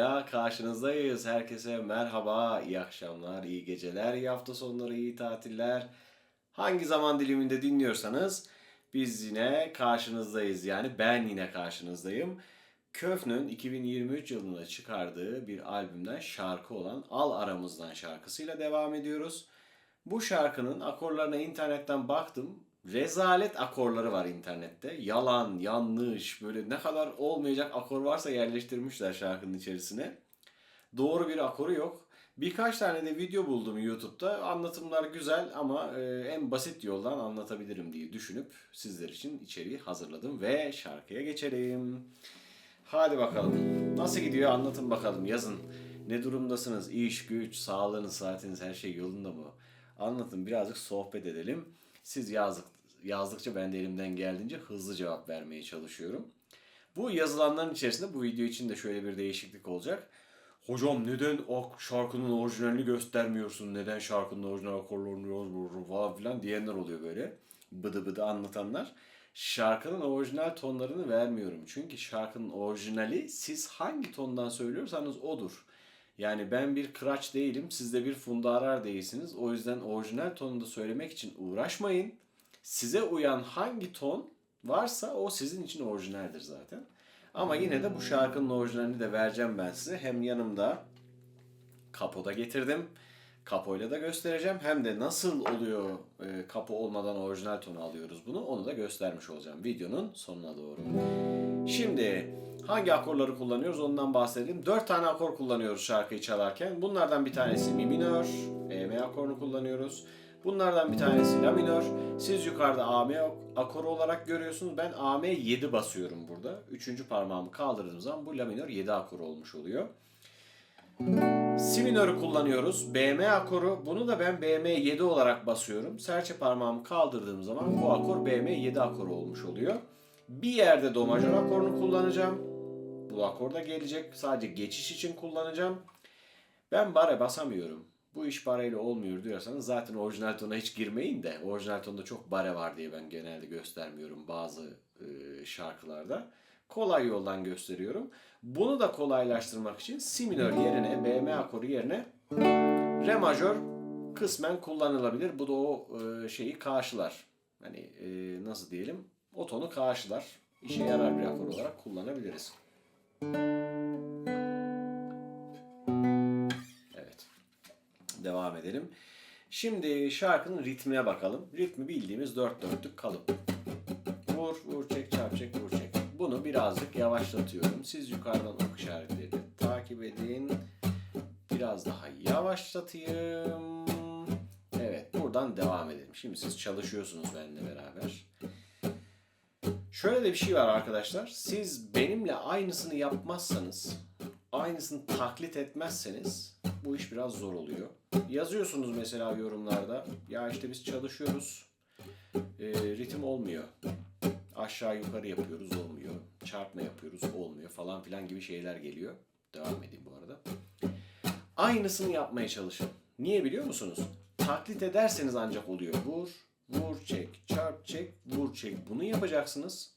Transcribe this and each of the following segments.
Videoyla karşınızdayız. Herkese merhaba, iyi akşamlar, iyi geceler, iyi hafta sonları, iyi tatiller. Hangi zaman diliminde dinliyorsanız biz yine karşınızdayız. Yani ben yine karşınızdayım. Köfn'ün 2023 yılında çıkardığı bir albümden şarkı olan Al Aramızdan şarkısıyla devam ediyoruz. Bu şarkının akorlarına internetten baktım. Rezalet akorları var internette. Yalan, yanlış, böyle ne kadar olmayacak akor varsa yerleştirmişler şarkının içerisine. Doğru bir akoru yok. Birkaç tane de video buldum YouTube'da. Anlatımlar güzel ama e, en basit yoldan anlatabilirim diye düşünüp sizler için içeriği hazırladım ve şarkıya geçelim. Hadi bakalım. Nasıl gidiyor anlatın bakalım yazın. Ne durumdasınız? İş, güç, sağlığınız, saatiniz her şey yolunda mı? Anlatın birazcık sohbet edelim. Siz yazdık, yazdıkça ben de elimden geldiğince hızlı cevap vermeye çalışıyorum. Bu yazılanların içerisinde bu video için de şöyle bir değişiklik olacak. Hocam neden o şarkının orijinalini göstermiyorsun? Neden şarkının orijinal akorlarını falan filan diyenler oluyor böyle. Bıdı bıdı anlatanlar. Şarkının orijinal tonlarını vermiyorum. Çünkü şarkının orijinali siz hangi tondan söylüyorsanız odur. Yani ben bir kıraç değilim, siz de bir Funda değilsiniz. O yüzden orijinal tonunda söylemek için uğraşmayın. Size uyan hangi ton varsa o sizin için orijinaldir zaten. Ama yine de bu şarkının orijinalini de vereceğim ben size. Hem yanımda kapoda getirdim. Kapoyla da göstereceğim. Hem de nasıl oluyor e, kapo olmadan orijinal tonu alıyoruz bunu onu da göstermiş olacağım videonun sonuna doğru. Şimdi hangi akorları kullanıyoruz ondan bahsedelim. 4 tane akor kullanıyoruz şarkıyı çalarken. Bunlardan bir tanesi mi minör, e, M akorunu kullanıyoruz. Bunlardan bir tanesi la minör. Siz yukarıda AM akoru olarak görüyorsunuz. Ben AM 7 basıyorum burada. Üçüncü parmağımı kaldırdığım zaman bu la minör 7 akoru olmuş oluyor. Si minörü kullanıyoruz. BM akoru. Bunu da ben BM 7 olarak basıyorum. Serçe parmağımı kaldırdığım zaman bu akor BM 7 akoru olmuş oluyor. Bir yerde do majör akorunu kullanacağım. Bu akor da gelecek. Sadece geçiş için kullanacağım. Ben bare basamıyorum. Bu iş bareyle olmuyor diyorsanız zaten orijinal tona hiç girmeyin de orijinal tonda çok bare var diye ben genelde göstermiyorum bazı e, şarkılarda. Kolay yoldan gösteriyorum. Bunu da kolaylaştırmak için si minör yerine BM akoru yerine re majör kısmen kullanılabilir. Bu da o e, şeyi karşılar. Hani e, nasıl diyelim? O tonu karşılar. İşe yarar bir akor olarak kullanabiliriz. Evet. Devam edelim. Şimdi şarkının ritmine bakalım. Ritmi bildiğimiz dört dörtlük kalıp. Vur, vur, çek, çarp, çek, vur, çek. Bunu birazcık yavaşlatıyorum. Siz yukarıdan ok işaretlerini takip edin. Biraz daha yavaşlatayım. Evet, buradan devam edelim. Şimdi siz çalışıyorsunuz benimle beraber. Şöyle de bir şey var arkadaşlar. Siz benimle aynısını yapmazsanız, aynısını taklit etmezseniz bu iş biraz zor oluyor. Yazıyorsunuz mesela yorumlarda. Ya işte biz çalışıyoruz. e, ritim olmuyor. Aşağı yukarı yapıyoruz olmuyor. Çarpma yapıyoruz olmuyor falan filan gibi şeyler geliyor. Devam edeyim bu arada. Aynısını yapmaya çalışın. Niye biliyor musunuz? Taklit ederseniz ancak oluyor. Vur, vur, çek, çarp, çek, vur, çek. Bunu yapacaksınız.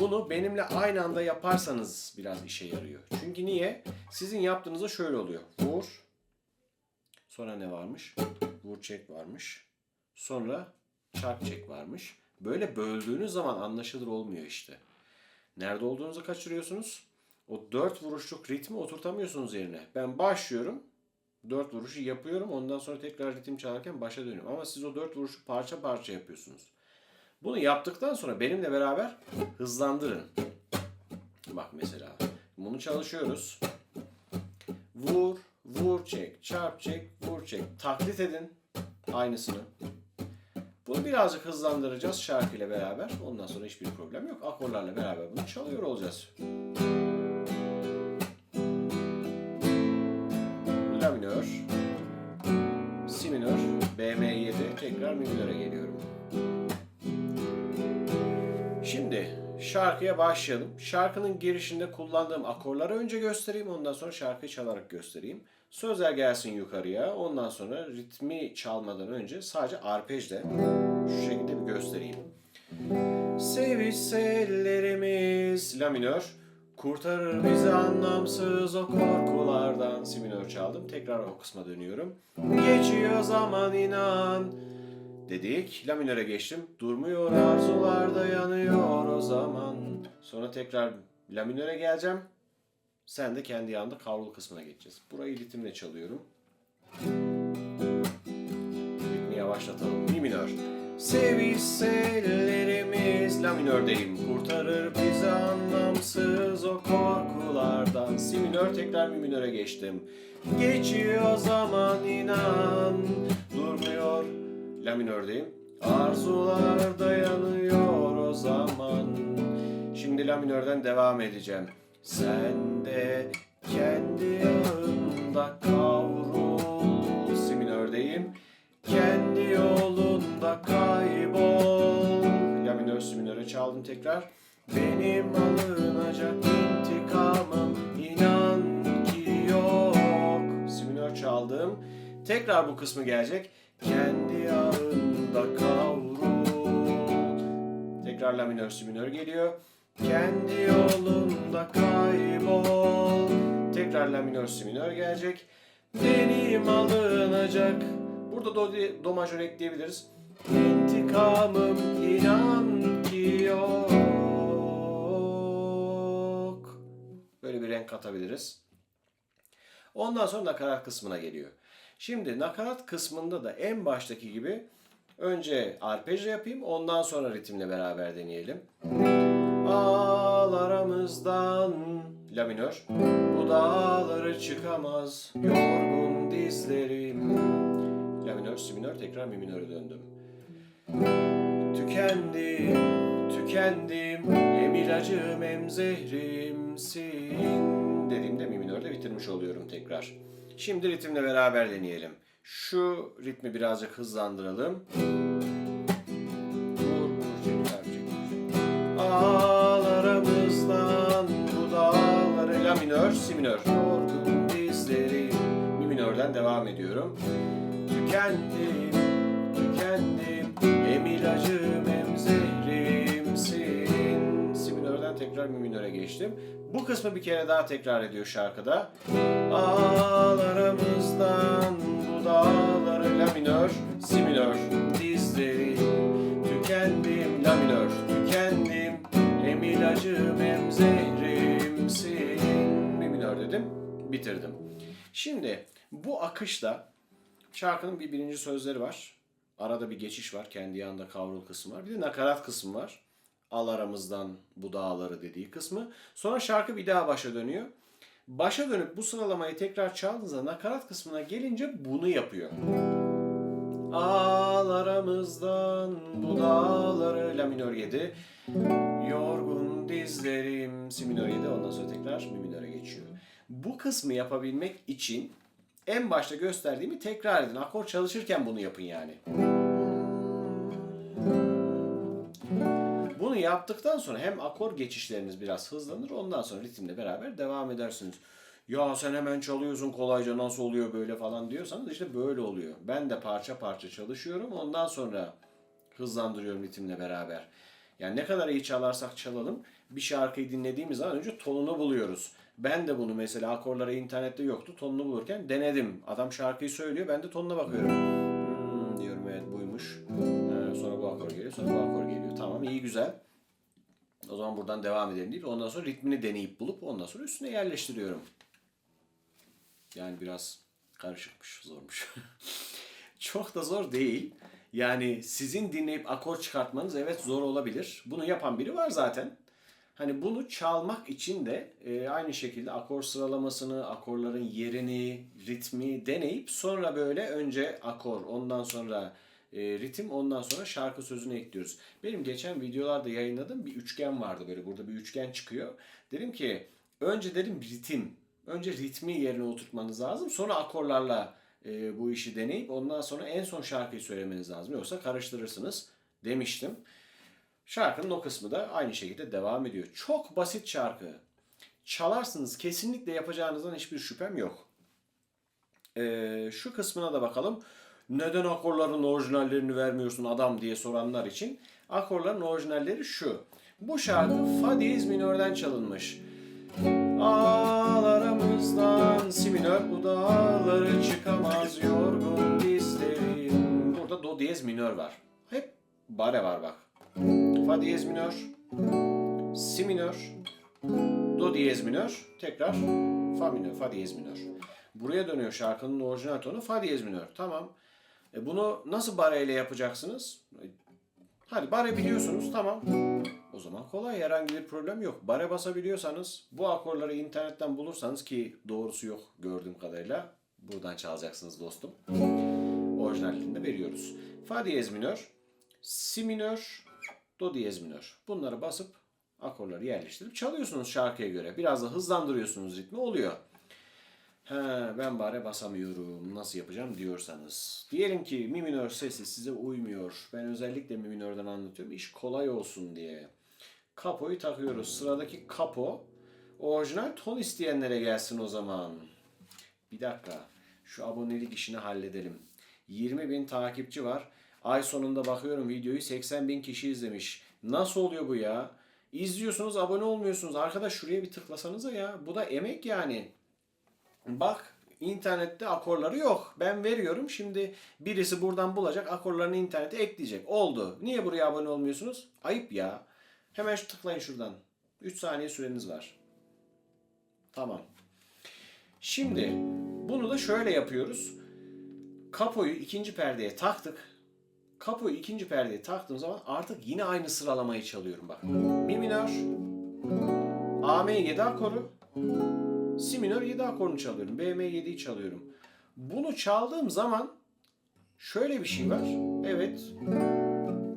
Bunu benimle aynı anda yaparsanız biraz işe yarıyor. Çünkü niye? Sizin yaptığınızda şöyle oluyor. Vur. Sonra ne varmış? Vur, çek varmış. Sonra çarp, çek varmış. Böyle böldüğünüz zaman anlaşılır olmuyor işte. Nerede olduğunuzu kaçırıyorsunuz. O dört vuruşluk ritmi oturtamıyorsunuz yerine. Ben başlıyorum. Dört vuruşu yapıyorum. Ondan sonra tekrar ritim çalarken başa dönüyorum. Ama siz o dört vuruşu parça parça yapıyorsunuz. Bunu yaptıktan sonra benimle beraber hızlandırın. Bak mesela. Bunu çalışıyoruz. Vur, vur çek, çarp çek, vur çek. Taklit edin aynısını. Bunu birazcık hızlandıracağız şarkıyla beraber. Ondan sonra hiçbir problem yok. Akorlarla beraber bunu çalıyor olacağız. La BM7, tekrar mi minöre geliyorum. Şimdi şarkıya başlayalım. Şarkının girişinde kullandığım akorları önce göstereyim. Ondan sonra şarkıyı çalarak göstereyim. Sözler gelsin yukarıya. Ondan sonra ritmi çalmadan önce sadece arpejle şu şekilde bir göstereyim. Sevişse ellerimiz La minör Kurtarır bizi anlamsız o korkulardan. Si minör çaldım. Tekrar o kısma dönüyorum. Geçiyor zaman inan. Dedik. La minöre geçtim. Durmuyor arzularda yanıyor o zaman. Sonra tekrar la minöre geleceğim. Sen de kendi yanında kavrulu kısmına geçeceğiz. Burayı ritimle çalıyorum. Ritmi yavaşlatalım. Mi minör. Sevişsellerimiz La minördeyim. Kurtarır bizi anlamsız o korkulardan. Si minör tekrar mi minöre geçtim. Geçiyor zaman inan. Durmuyor. La minördeyim. Arzular dayanıyor o zaman. Şimdi La minörden devam edeceğim. Sen de kendi yağında kavrul. Tekrar bu kısmı gelecek. Kendi yağında kavrul. Tekrar la minör si minör geliyor. Kendi yolunda kaybol. Tekrar la minör si minör gelecek. Benim alınacak. Burada do, do majör ekleyebiliriz. İntikamım inan ki yok. Böyle bir renk katabiliriz. Ondan sonra nakarat kısmına geliyor. Şimdi nakarat kısmında da en baştaki gibi önce arpejle yapayım ondan sonra ritimle beraber deneyelim. Al aramızdan La minör Bu dağları çıkamaz Yorgun dizlerim La minör, si minör tekrar mi minöre döndüm Tükendim, tükendim Hem ilacım hem zehrimsin Dediğimde mi minörde bitirmiş oluyorum tekrar. Şimdi ritimle beraber deneyelim. Şu ritmi birazcık hızlandıralım. Al aramızdan bu dağları La minör, si minör. Yorgun dizlerim Mi minörden devam ediyorum. Tükendim, tükendim. Hem ilacım hem zehrimsin tekrar mi geçtim Bu kısmı bir kere daha tekrar ediyor şarkıda Al aramızdan bu dağları La minör, si minör Dizlerim Tükendim la minör, tükendim Hem ilacım hem zehrimsin Mi minör dedim, bitirdim. Şimdi bu akışta şarkının bir birinci sözleri var. Arada bir geçiş var, kendi yanında kavrul kısmı var. Bir de nakarat kısmı var. Al aramızdan bu dağları dediği kısmı. Sonra şarkı bir daha başa dönüyor. Başa dönüp bu sıralamayı tekrar çaldığınızda nakarat kısmına gelince bunu yapıyor. Al aramızdan bu dağları La minör 7 Yorgun dizlerim Si minör 7 ondan sonra tekrar Mi minöre geçiyor. Bu kısmı yapabilmek için en başta gösterdiğimi tekrar edin. Akor çalışırken bunu yapın yani. Yaptıktan sonra hem akor geçişleriniz biraz hızlanır ondan sonra ritimle beraber devam edersiniz. Ya sen hemen çalıyorsun kolayca nasıl oluyor böyle falan diyorsanız işte böyle oluyor. Ben de parça parça çalışıyorum ondan sonra hızlandırıyorum ritimle beraber. Yani ne kadar iyi çalarsak çalalım bir şarkıyı dinlediğimiz zaman önce tonunu buluyoruz. Ben de bunu mesela akorlara internette yoktu. Tonunu bulurken denedim. Adam şarkıyı söylüyor ben de tonuna bakıyorum. Hmm, diyorum evet buymuş. Ee, sonra bu akor geliyor sonra bu akor geliyor. Tamam iyi güzel. O zaman buradan devam edelim deyip ondan sonra ritmini deneyip bulup ondan sonra üstüne yerleştiriyorum. Yani biraz karışıkmış, zormuş. Çok da zor değil. Yani sizin dinleyip akor çıkartmanız evet zor olabilir. Bunu yapan biri var zaten. Hani bunu çalmak için de e, aynı şekilde akor sıralamasını, akorların yerini, ritmi deneyip sonra böyle önce akor, ondan sonra e, ritim, ondan sonra şarkı sözünü ekliyoruz. Benim geçen videolarda yayınladığım bir üçgen vardı böyle. Burada bir üçgen çıkıyor. Dedim ki önce dedim ritim, önce ritmi yerine oturtmanız lazım. Sonra akorlarla e, bu işi deneyip ondan sonra en son şarkıyı söylemeniz lazım. Yoksa karıştırırsınız demiştim. Şarkının o kısmı da aynı şekilde devam ediyor. Çok basit şarkı. Çalarsınız kesinlikle yapacağınızdan hiçbir şüphem yok. Ee, şu kısmına da bakalım. Neden akorların orijinallerini vermiyorsun adam diye soranlar için. Akorların orijinalleri şu. Bu şarkı fa diyez minörden çalınmış. Al aramızdan si minör bu dağları çıkamaz yorgun dizlerim. Burada do diyez minör var. Hep bare var bak. Fa diyez minör, si minör, do diyez minör, tekrar fa minör, fa diyez minör. Buraya dönüyor şarkının orijinal tonu fa diyez minör. Tamam. E bunu nasıl bare ile yapacaksınız? E, Hadi bare biliyorsunuz tamam. O zaman kolay herhangi bir problem yok. Bare basabiliyorsanız bu akorları internetten bulursanız ki doğrusu yok gördüğüm kadarıyla buradan çalacaksınız dostum. Orijinalini de veriyoruz. Fa diyez minör, si minör, do diyez minör. Bunları basıp akorları yerleştirip çalıyorsunuz şarkıya göre. Biraz da hızlandırıyorsunuz ritmi oluyor. He, ben bare basamıyorum. Nasıl yapacağım diyorsanız. Diyelim ki mi minör sesi size uymuyor. Ben özellikle mi minörden anlatıyorum. İş kolay olsun diye. Kapoyu takıyoruz. Sıradaki kapo orijinal ton isteyenlere gelsin o zaman. Bir dakika. Şu abonelik işini halledelim. 20 bin takipçi var. Ay sonunda bakıyorum videoyu 80 bin kişi izlemiş. Nasıl oluyor bu ya? İzliyorsunuz abone olmuyorsunuz. Arkadaş şuraya bir tıklasanıza ya. Bu da emek yani. Bak internette akorları yok. Ben veriyorum. Şimdi birisi buradan bulacak akorlarını internete ekleyecek. Oldu. Niye buraya abone olmuyorsunuz? Ayıp ya. Hemen şu tıklayın şuradan. 3 saniye süreniz var. Tamam. Şimdi bunu da şöyle yapıyoruz. Kapoyu ikinci perdeye taktık. Kapoyu ikinci perdeye taktığım zaman artık yine aynı sıralamayı çalıyorum bak. Mi minör, AM 7 akoru, Si minör 7 akorunu çalıyorum. BM 7'yi çalıyorum. Bunu çaldığım zaman şöyle bir şey var. Evet.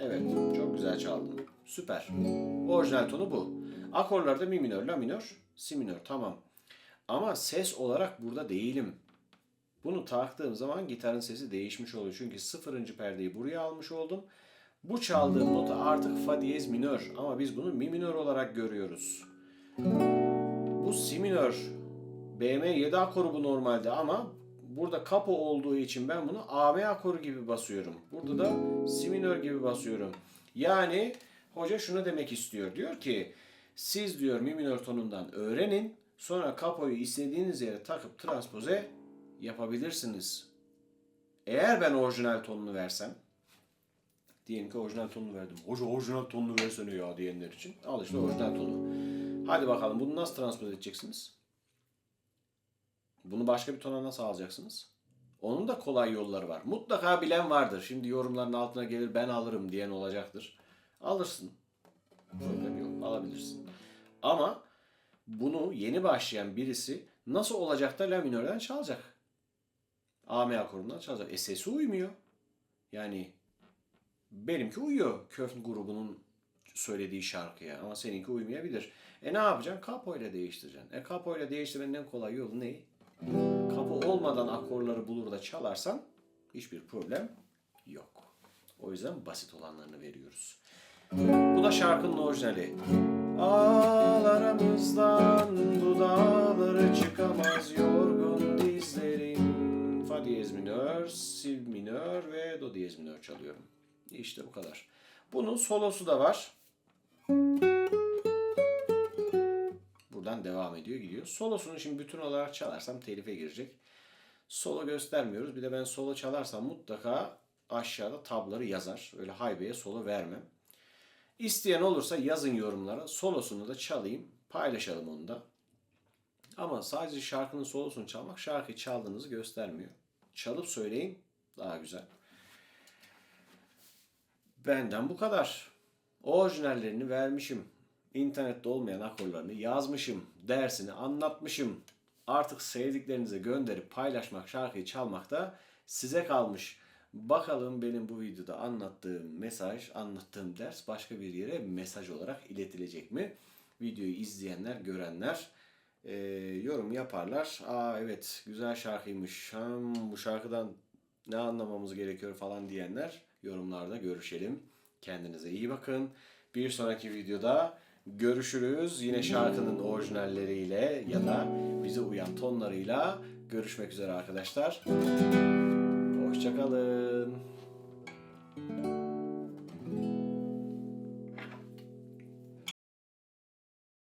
Evet. Çok güzel çaldım. Süper. Orijinal tonu bu. Akorlarda mi minör, la minör, si minör. Tamam. Ama ses olarak burada değilim. Bunu taktığım zaman gitarın sesi değişmiş oluyor. Çünkü sıfırıncı perdeyi buraya almış oldum. Bu çaldığım nota artık fa diyez minör. Ama biz bunu mi minör olarak görüyoruz. Bu si minör. BM 7 akoru bu normalde ama burada kapo olduğu için ben bunu AM akoru gibi basıyorum. Burada da si minör gibi basıyorum. Yani hoca şunu demek istiyor. Diyor ki siz diyor mi minör tonundan öğrenin. Sonra kapoyu istediğiniz yere takıp transpoze yapabilirsiniz. Eğer ben orijinal tonunu versem diyelim ki orijinal tonunu verdim. Hoca orijinal tonunu versene ya diyenler için. Al işte orijinal tonu. Hadi bakalım bunu nasıl transpoze edeceksiniz? Bunu başka bir tona nasıl alacaksınız? Onun da kolay yolları var. Mutlaka bilen vardır. Şimdi yorumların altına gelir ben alırım diyen olacaktır. Alırsın. Problem yok. Alabilirsin. Ama bunu yeni başlayan birisi nasıl olacak da la minörden çalacak? AM akorundan çalacak. E sesi uymuyor. Yani benimki uyuyor Köfn grubunun söylediği şarkıya ama seninki uymayabilir. E ne yapacaksın? Kapo ile değiştireceksin. E kapo ile değiştirmenin en kolay yolu ne? Kapo olmadan akorları bulur da çalarsan hiçbir problem yok. O yüzden basit olanlarını veriyoruz. Bu da şarkının orijinali. Al aramızdan bu dağları çıkamaz yorgun dizlerim. Fa diyez minör, si minör ve do diyez minör çalıyorum. İşte bu kadar. Bunun solosu da var. Buradan devam ediyor gidiyor. Solosunu şimdi bütün olarak çalarsam telife girecek. Solo göstermiyoruz. Bir de ben solo çalarsam mutlaka aşağıda tabları yazar. Öyle haybeye solo vermem. İsteyen olursa yazın yorumlara. Solosunu da çalayım. Paylaşalım onu da. Ama sadece şarkının solosunu çalmak şarkıyı çaldığınızı göstermiyor. Çalıp söyleyin daha güzel. Benden bu kadar. Orijinallerini vermişim. İnternette olmayan akorlarını yazmışım. Dersini anlatmışım. Artık sevdiklerinize gönderip paylaşmak, şarkıyı çalmak da size kalmış. Bakalım benim bu videoda anlattığım mesaj, anlattığım ders başka bir yere mesaj olarak iletilecek mi? Videoyu izleyenler, görenler e, yorum yaparlar. Aa evet güzel şarkıymış. Hmm, bu şarkıdan ne anlamamız gerekiyor falan diyenler yorumlarda görüşelim. Kendinize iyi bakın. Bir sonraki videoda görüşürüz. Yine şarkının orijinalleriyle ya da bize uyan tonlarıyla görüşmek üzere arkadaşlar. Hoşçakalın.